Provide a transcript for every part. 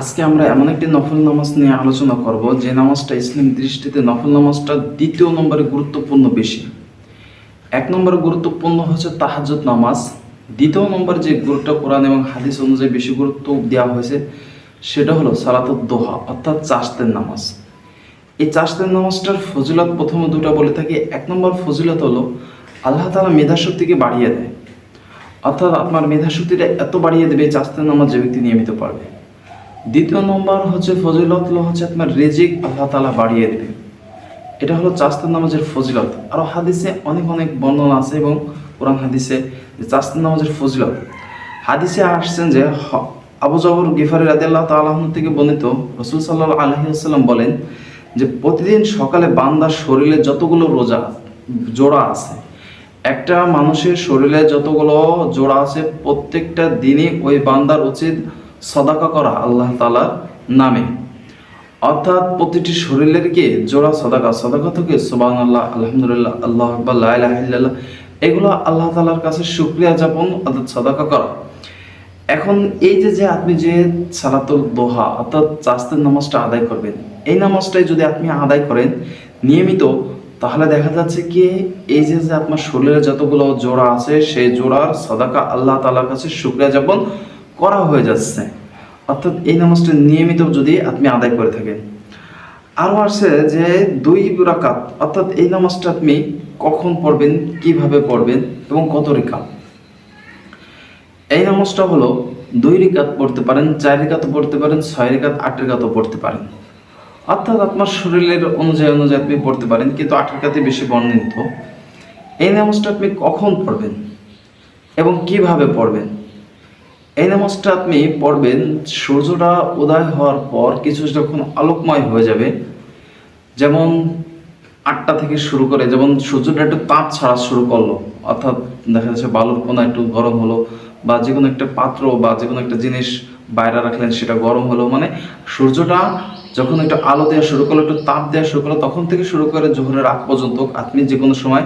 আজকে আমরা এমন একটি নফল নামাজ নিয়ে আলোচনা করব যে নামাজটা ইসলাম দৃষ্টিতে নফল নামাজটা দ্বিতীয় নম্বরে গুরুত্বপূর্ণ বেশি। এক নম্বরে গুরুত্বপূর্ণ হচ্ছে তাহাজ্জুদ নামাজ। দ্বিতীয় নম্বর যে গুরুত্ব কোরআন এবং হাদিস অনুযায়ী বেশি গুরুত্ব দেওয়া হয়েছে, সেটা হলো সালাতুদ দোহা, অর্থাৎ চাষদের নামাজ। এই চাষদের নামাজটার ফজিলত প্রথমে দুটো বলে থাকি। এক নম্বর ফজিলত হলো আল্লাহ তালা মেধাশক্তিকে বাড়িয়ে দেয়। অর্থাৎ আপনার মেধাশক্তিটা এত বাড়িয়ে দেবে চাষদের নামাজ যে ব্যক্তি নিয়মিত পারবে। দ্বিতীয় নম্বর হচ্ছে ফজিলত হচ্ছে আপনার রেজিক, আল্লাহ তালা বাড়িয়ে দেবে। এটা হলো চাস্তের নামাজের ফজিলত। আরও হাদিসে অনেক অনেক বর্ণনা আছে এবং কোরআন হাদিসে যে চাস্তের নামাজের ফজিলত। হাদিসে আসছেন যে আবু জবর গিফারি রাদি আল্লাহ তালাহ থেকে বর্ণিত রসুল সাল্লাহ আলহিহাল্লাম বলেন যে প্রতিদিন সকালে বান্দার শরীরে যতগুলো রোজা, জোড়া আছে, একটা মানুষের শরীরে যতগুলো জোড়া আছে, প্রত্যেকটা দিনই ওই বান্দার উচিত সদাকা করা আল্লাহ তালার নামে। অর্থাৎ প্রতিটি শরীরের জোড়া সদাকা সদাকা থেকে সুবান আল্লাহ আলহামদুলিল্লাহ আল্লাহ লাইলাহিল্লাহ এগুলো আল্লাহ তালার কাছে শুক্রিয়া যাপন অর্থাৎ সদাকা করা। এখন এই যে যে আপনি যে সালাতুল দোহা, অর্থাৎ চাস্তের নামাজটা আদায় করবেন, এই নামাজটাই যদি আপনি আদায় করেন নিয়মিত, তাহলে দেখা যাচ্ছে কি, এই যে যে আপনার শরীরে যতগুলো জোড়া আছে, সেই জোড়ার সদাকা আল্লাহ তালার কাছে শুক্রিয়া যাপন করা হয়ে যাচ্ছে। অর্থাৎ এই নামাজটা নিয়মিত যদি আপনি আদায় করে থাকেন। আরও আছে যে দুই রাকাত, অর্থাৎ এই নামাজটা আপনি কখন পড়বেন, কীভাবে পড়বেন এবং কত রেখাত এই নামাজটা হলো দুই রেখাত পড়তে পারেন, চার রেখাত পড়তে পারেন, ছয় রেখাত আট রেখাতও পড়তে পারেন। অর্থাৎ আপনার শরীরের অনুযায়ী অনুযায়ী আপনি পড়তে পারেন, কিন্তু আট রেখাতে বেশি বর্ণিত। এই নামাজটা আপনি কখন পড়বেন এবং কীভাবে পড়বেন? এই নামাজটা আপনি পড়বেন, সূর্যটা উদয় হওয়ার পর কিছু যখন আলোকময় হয়ে যাবে, যেমন আটটা থেকে শুরু করে, যেমন সূর্যটা একটু তাপ ছাড়া শুরু করল, অর্থাৎ দেখা যাচ্ছে বালুর কোনা একটু গরম হলো, বা যে কোনো একটা পাত্র বা যে কোনো একটা জিনিস বাইরে রাখলেন সেটা গরম হলো মানে সূর্যটা যখন একটু আলো দেওয়া শুরু করল, একটু তাপ দেওয়া শুরু করল, তখন থেকে শুরু করে জোহরের আগ পর্যন্ত আপনি যে কোনো সময়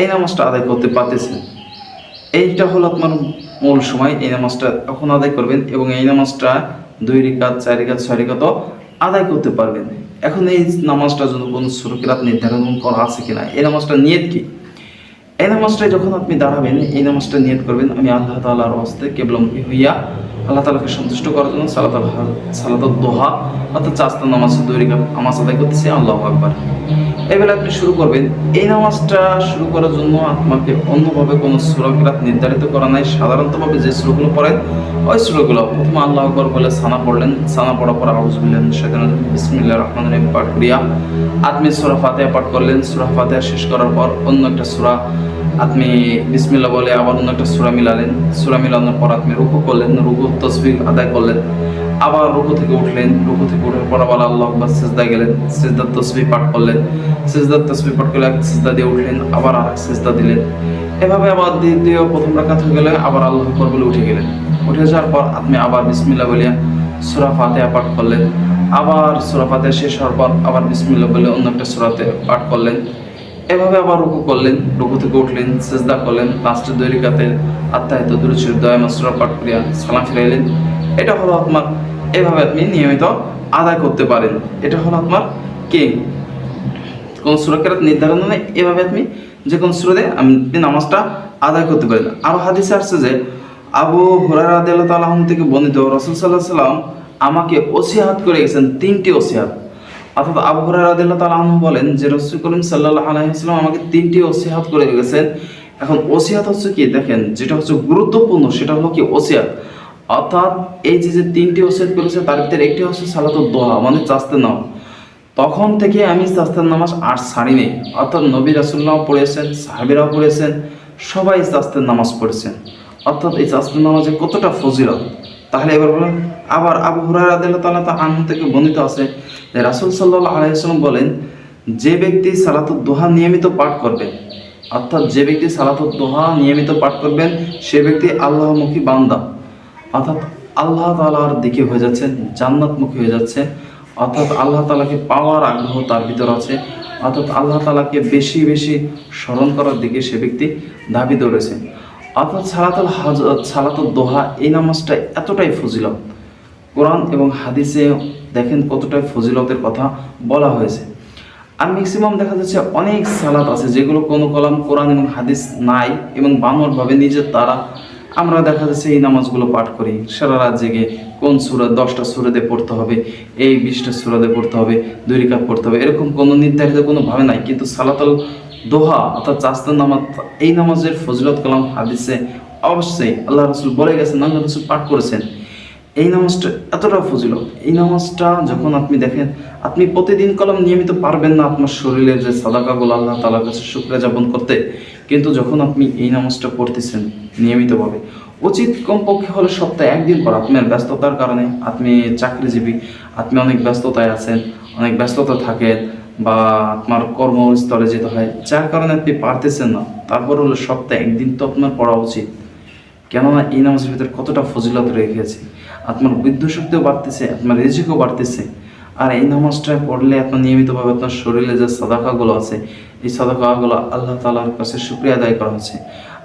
এই নামাজটা আদায় করতে পারতেছেন। এইটা হলো আপনার মূল সময় এই নামাজটা তখন আদায় করবেন এবং এই নামাজটা দুই রিকাত, চার রিকাত, ছয় রিকাত আদায় করতে পারবেন। এখন এই নামাজটার জন্য কোনো সুরকিরাত নির্ধারণ করা আছে কিনা? এই নামাজটা নিয়ত কি? এই নামাজটায় যখন আপনি দাঁড়াবেন, এই নামাজটা নিয়ত করবেন, আমি আল্লাহ তাআলার হস্তে কেবলমুখী হইয়া আল্লাহ তালাকে সন্তুষ্ট করার জন্য সালাত সালাত দোহা অর্থাৎ চাস্তা নামাজ, দুই রিকাত নামাজ আদায় করতেছি। আল্লাহ আকবার। এবেলা আপনি শুরু করবেন। এই নামাজটা শুরু করার জন্য আপনাকে অন্যভাবে কোনো সুরকিরাত নির্ধারিত করা নাই। সাধারণতভাবে যে সুরগুলো পড়েন, ওই সুরগুলো প্রথমে আল্লাহ আকবর বলে সানা পড়লেন। সানা পড়ার পর আউজবিল্লাহ সেখানে বিসমিল্লাহ রহমান রহিম পাঠ করিয়া আপনি সুরা ফাতেহা পাঠ করলেন। সুরা ফাতেহা শেষ করার পর অন্য একটা সুরা আপনি বিসমিল্লাহ বলে আবার অন্য একটা সুরা মিলালেন। সুরা মিলানোর পর আপনি রুকু করলেন। রুকু তসবিহ আদায় করলেন। আবার রুকু থেকে উঠলেন, রুকু থেকে উঠার পর আবার আল্লাহ সিজদা গেলেন, সিজদার তসবিহ পাঠ করলেন। সিজদার তসবিহ পাঠ করলে এক সিজদা দিয়ে উঠলেন, আবার আর সিজদা দিলেন। এভাবে আবার দ্বিতীয় প্রথম রাকাত হয়ে গেলে আবার আল্লাহ আকবার বলে উঠে গেলেন। উঠে যাওয়ার পর আপনি আবার বিসমিল্লাহ বলিয়া সুরা ফাতেহা পাঠ করলেন। আবার সুরা ফাতেহা শেষ হওয়ার পর আবার বিসমিল্লাহ বলে অন্য একটা সুরাতে পাঠ করলেন। এভাবে আবার রুকু করলেন, রুকু থেকে উঠলেন, সেজদা করলেন, লাস্টের দুই রিকাতে আত্মাহিত দুরুচির দয়া মাসুরা পাঠ করিয়া সালাম ফিরাইলেন। এটা হলো আপনার এভাবে আপনি নিয়মিত আদায় করতে পারেন। এটা হলো আপনার কি? কোন সুরক্ষার নির্ধারণ এভাবে আপনি যে কোন সুরতে আপনি নামাজটা আদায় করতে পারেন। আরও হাদিসে আসছে যে, আবু তাআলা আনহু থেকে বর্ণিত রসুল আলাইহি সাল্লাম আমাকে ওসিয়াত করে গেছেন তিনটি ওসিয়াত। অর্থাৎ আবু রাদিয়াল্লাহু তাআলা বলেন যে, রসুল করিম সাল্লাল্লাহু আলাইহি ওয়াসাল্লাম আমাকে তিনটি ওসিয়াত করে গেছেন। এখন ওসিহাত হচ্ছে কি? দেখেন, যেটা হচ্ছে গুরুত্বপূর্ণ, সেটা হলো কি? ওসিয়াত। অর্থাৎ এই যে যে তিনটি ওসিয়াত করেছে, তার ভিতরে একটি হচ্ছে সালাতুদ দোহা মানে চাস্তে নামাজ। তখন থেকে আমি চাস্তের নামাজ আর ছাড়িনি অর্থাৎ নবী রাসুল্লাহ পড়েছেন, সাহাবিরাও পড়েছেন, সবাই চাস্তের নামাজ পড়েছেন। অর্থাৎ এই চাস্তের নামাজে কতটা ফজিলত? তাহলে এবার বলেন, আবার আবু হুরায়রা রাদিয়াল্লাহু তাআলা তা থেকে বর্ণিত আছে যে রাসূল সাল্লাল্লাহু আলাইহি বলেন, যে ব্যক্তি সালাতুদ দোহা নিয়মিত পাঠ করবে, অর্থাৎ যে ব্যক্তি সালাতুদ দোহা নিয়মিত পাঠ করবেন, সে ব্যক্তি আল্লাহমুখী বান্দা। অর্থাৎ আল্লাহ তালার দিকে হয়ে যাচ্ছে, জান্নাতমুখী হয়ে যাচ্ছে। অর্থাৎ আল্লাহ তালাকে পাওয়ার আগ্রহ তার ভিতর আছে। অর্থাৎ আল্লাহ তালাকে বেশি বেশি স্মরণ করার দিকে সে ব্যক্তি ধাবিত রয়েছে। অর্থাৎ সালাতুল হাজ, সালাতুল দোহা এই নামাজটা এতটাই ফজিলত। কোরআন এবং হাদিসে দেখেন কতটাই ফজিলতের কথা বলা হয়েছে। আর ম্যাক্সিমাম দেখা যাচ্ছে অনেক সালাত আছে যেগুলো কোনো কলাম কোরআন এবং হাদিস নাই এবং বানরভাবে নিজের দ্বারা আমরা দেখা যাচ্ছে এই নামাজগুলো পাঠ করি। সারা রাত জেগে কোন সুরা, দশটা সুরাতে পড়তে হবে, এই বিশটা সুরাতে পড়তে হবে, দুই রিকাত পড়তে হবে, এরকম কোনো নির্ধারিত কোনো ভাবে নাই। কিন্তু সালাতাল দোহা অর্থাৎ চাস্তার নামাজ, এই নামাজের ফজিলত কালাম হাদিসে অবশ্যই আল্লাহ রসুল বলে গেছেন, আল্লাহ রসুল পাঠ করেছেন। এই নামাজটা এতটা ফজিল এই নামাজটা যখন আপনি দেখেন, আপনি প্রতিদিন কলম নিয়মিত পারবেন না আপনার শরীরের যে সাদাকাগুলো আল্লাহ তালার কাছে শুক্রিয়া যাপন করতে। কিন্তু যখন আপনি এই নামাজটা পড়তেছেন নিয়মিতভাবে, উচিত কমপক্ষে হলে সপ্তাহে একদিন পর আপনার ব্যস্ততার কারণে আপনি চাকরিজীবী, আপনি অনেক ব্যস্ততায় আছেন, অনেক ব্যস্ততা থাকেন বা আপনার কর্মস্থলে যেতে হয়, যার কারণে আপনি পারতেছেন না। তারপর হলো সপ্তাহে একদিন তো আপনার পড়া উচিত। কেননা এই নামাজের ভিতরে কতটা ফজিলত রেখেছে। আপনার বুদ্ধ শক্তিও বাড়তেছে, আপনার রিজিকও বাড়তেছে। আর এই নামাজটা পড়লে আপনার নিয়মিতভাবে আপনার শরীরে যে সাদাকাগুলো আছে এই সাদাকাগুলো আল্লাহ তালার কাছে শুক্রিয়া আদায় করা হচ্ছে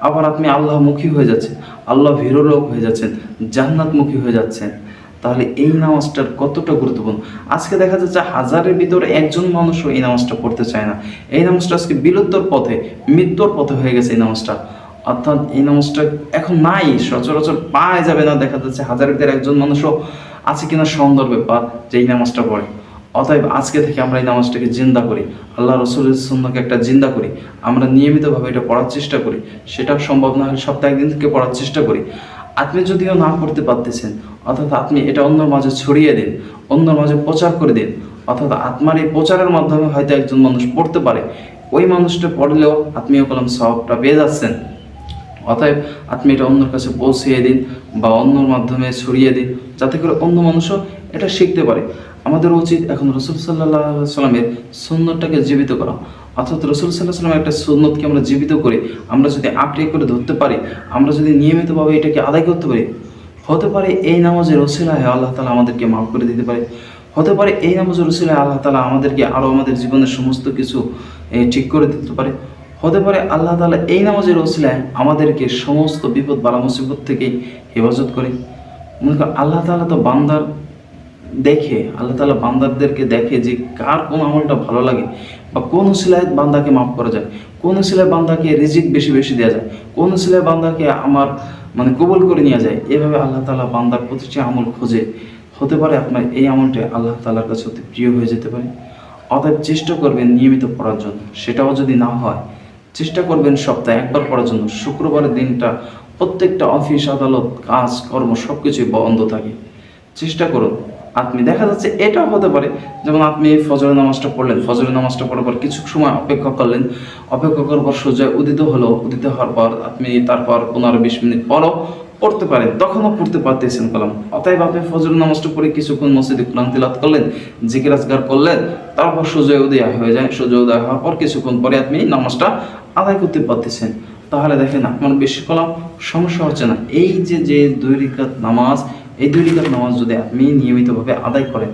আবার আপনি আল্লাহমুখী হয়ে যাচ্ছেন, আল্লাহ ভীরলোক হয়ে যাচ্ছেন, জান্নাতমুখী হয়ে যাচ্ছেন। তাহলে এই নামাজটার কতটা গুরুত্বপূর্ণ? আজকে দেখা যাচ্ছে হাজারের ভিতরে একজন মানুষও এই নামাজটা পড়তে চায় না। এই নামাজটা আজকে বিলুপ্তর পথে, মৃত্যুর পথে হয়ে গেছে এই নামাজটা। অর্থাৎ এই নামাজটা এখন নাই, সচরাচর পাওয়া যাবে না। দেখা যাচ্ছে হাজারের ভিতরে একজন মানুষও আছে কিনা সন্দর্ভে ব্যাপার যে এই নামাজটা পড়ে। অতএব আজকে থেকে আমরা এই নামাজটাকে জিন্দা করি। আল্লাহ রসুলের সুন্নাকে একটা জিন্দা করি। আমরা নিয়মিতভাবে এটা পড়ার চেষ্টা করি। সেটা সম্ভব না হলে সপ্তাহে একদিন থেকে পড়ার চেষ্টা করি। আপনি যদিও না করতে পারতেছেন, অর্থাৎ আপনি এটা অন্যর মাঝে ছড়িয়ে দিন, অন্যর মাঝে প্রচার করে দিন, অর্থাৎ আত্মার এই প্রচারের মাধ্যমে হয়তো একজন মানুষ পড়তে পারে। ওই মানুষটা পড়লেও আপনিও কলম সবটা পেয়ে যাচ্ছেন। অতএব আপনি এটা অন্যের কাছে পৌঁছিয়ে দিন বা অন্যর মাধ্যমে ছড়িয়ে দিন, যাতে করে অন্য মানুষও এটা শিখতে পারে। আমাদের উচিত এখন রসুল সাল্লাহ সাল্লামের সুন্নতটাকে জীবিত করা। অর্থাৎ রসুল সাল্লাহ সাল্লামের একটা সুন্নতকে আমরা জীবিত করে, আমরা যদি আপডেট করে ধরতে পারি, আমরা যদি নিয়মিতভাবে এটাকে আদায় করতে পারি, হতে পারে এই নামাজের রসিলায় আল্লাহ তালা আমাদেরকে মাফ করে দিতে পারে। হতে পারে এই নামাজের রসিলায় আল্লাহ তালা আমাদেরকে আরও আমাদের জীবনের সমস্ত কিছু ঠিক করে দিতে পারে। হতে পারে আল্লাহ তালা এই নামাজের ওসিলায় আমাদেরকে সমস্ত বিপদ বালা মুসিবত থেকে হেফাজত করে। মনে কর আল্লাহ তালা তো বান্দার দেখে, আল্লাহ তালা বান্দারদেরকে দেখে যে কার কোন আমলটা ভালো লাগে বা কোন সিলায় বান্দাকে মাফ করা যায়, কোন সিলায় বান্দাকে রিজিক বেশি বেশি দেওয়া যায়, কোন সিলায় বান্দাকে আমার মানে কবুল করে নেওয়া যায়, এভাবে আল্লাহ তালা বান্দার প্রতিটি আমল খোঁজে হতে পারে আপনার এই আমলটা আল্লাহ তালার কাছে অতি প্রিয় হয়ে যেতে পারে। অতএব চেষ্টা করবেন নিয়মিত পড়ার জন্য, সেটাও যদি না হয় চেষ্টা করবেন সপ্তাহে একবার পড়ার জন্য। শুক্রবারের দিনটা প্রত্যেকটা অফিস, আদালত, কাজ, কর্ম সব কিছুই বন্ধ থাকে। চেষ্টা করুন। আপনি দেখা যাচ্ছে এটাও হতে পারে, যেমন আপনি ফজরের নামাজটা পড়লেন। ফজরের নামাজটা পড়ার পর কিছু সময় অপেক্ষা করলেন। অপেক্ষা করার পর সূর্য উদিত হলো। উদিত হওয়ার পর আপনি তারপর পনেরো, বিশ মিনিট পরও পড়তে পারেন তখনও পড়তে পারতেছেন কলম। অতএব আপনি ফজরের নামাজটা পড়ে কিছুক্ষণ মসজিদে কোরআন তিলাত করলেন, জিকির আজগার করলেন, তারপর সূর্য উদয় হয়ে যায়। সূর্য উদয় হওয়ার পর কিছুক্ষণ পরে আপনি নামাজটা আদায় করতে পারতেছেন। তাহলে দেখেন, আপনার বেশি কলাম সমস্যা হচ্ছে না। এই যে যে দুই রিকাত নামাজ, এই দুই রিকাত নামাজ যদি আপনি নিয়মিতভাবে আদায় করেন,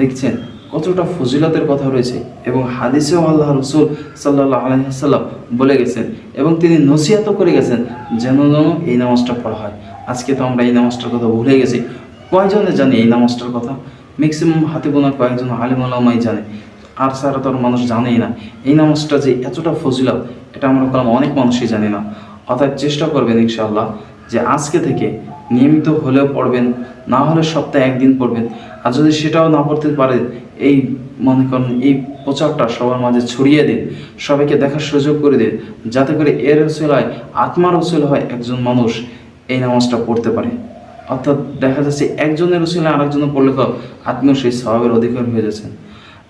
দেখছেন কতটা ফজিলতের কথা রয়েছে এবং হাদিসেও আল্লাহ রসুল সাল্লাহ আলহিহাল্লাম বলে গেছেন এবং তিনি নসিহাত করে গেছেন যেন যেন এই নামাজটা পড়া হয়। আজকে তো আমরা এই নামাজটার কথা ভুলে গেছি। কয়জনে জানি এই নামাজটার কথা? ম্যাক্সিমাম হাতে গোনা কয়েকজন আলিমাই জানে। আর সারা তো মানুষ জানেই না। এই নামাজটা যে এতটা ফজিলত, এটা আমরা কলাম অনেক মানুষই জানে না। অর্থাৎ চেষ্টা করবেন ইনশাআল্লাহ যে আজকে থেকে নিয়মিত হলেও পড়বেন, না হলে সপ্তাহে একদিন পড়বেন। আর যদি সেটাও না পড়তে পারে, এই মনে করেন এই প্রচারটা সবার মাঝে ছড়িয়ে দিন, সবাইকে দেখার সুযোগ করে দিন, যাতে করে এর ওসিলায় আত্মার ওসিলা হয় একজন মানুষ এই নামাজটা পড়তে পারে। অর্থাৎ দেখা যাচ্ছে একজনের ওসিলায় আরেকজনের পড়লে আত্মীয় সেই স্বভাবের অধিকার হয়ে যাচ্ছেন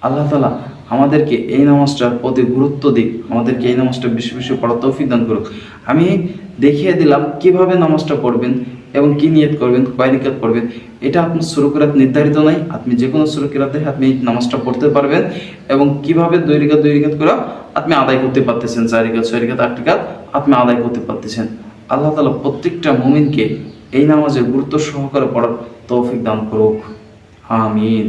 আল্লাহ তালা আমাদেরকে এই নামাজটার প্রতি গুরুত্ব দিক, আমাদেরকে এই নামাজটা বেশি বেশি পড়ার তৌফিক দান করুক। আমি দেখিয়ে দিলাম কীভাবে নামাজটা পড়বেন এবং কি নিয়ত করবেন কয় রিকাত পড়বেন, এটা আপনার সুরকিরাত নির্ধারিত নাই। আপনি যে কোনো সুরকিরাতে আপনি এই নামাজটা পড়তে পারবেন এবং কীভাবে দুই রেখা দুই রেখাত করে আপনি আদায় করতে পারতেছেন চার রেখাত ছয় রেখাত আট রেখাত আপনি আদায় করতে পারতেছেন। আল্লাহ তালা প্রত্যেকটা মুমিনকে এই নামাজের গুরুত্ব সহকারে পড়ার তৌফিক দান করুক। আমিন।